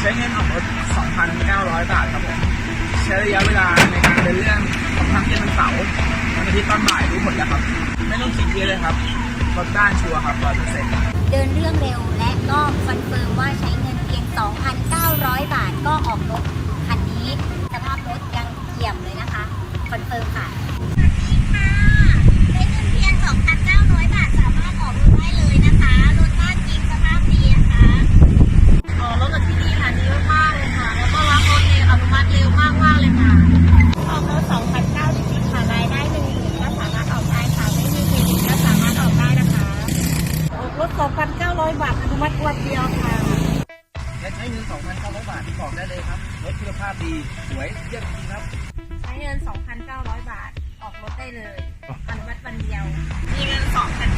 ใช้เงินออกรถ2,900 บาทครับผมใช้ระยะเวลาในการเดินเรื่องของทั้งเย็นวันเสาร์วันอาทิตย์ตอนบ่ายรู้ผลแล้วครับ ไม่ต้องคิดเยอะเลยครับรถด้านชัวร์ครับร้อยเปอร์เซ็นต์เดินเรื่องเร็วและก็คอนเฟิร์มว่าใช้เงินเพียง 2,900 บาทก็ออกรถคันนี้ สภาพรถยังเยี่ยมเลยนะคะ คอนเฟิร์มค่ะ ได้เงินเพียง 2,900 บาทสามารถออกรถได้เลยนะคะ รถบ้านจริงสภาพดีนะคะ อ๋อรถกับที่นี่ค่ะดีมากๆเลยค่ะ แล้วก็รับรถเร็วอนุมัติเร็วมากๆเลยค่ะ ออกรถ2,900จริงๆค่ะรายได้หนึ่งหมื่นก็สามารถออกได้ค่ะ ไม่มีเครดิตก็สามารถออกได้นะคะ ออกรถ2,900 บาทอนุมัติวันเดียวค่ะ และใช้เงิน 2,900 บาทที่บอกได้เลยครับรถคุณภาพดีสวยเยี่ยมจริงๆครับ ใช้เงิน 2,900 บาทออกรถได้เลย อนุมัติวันเดียว มีเงิน2,900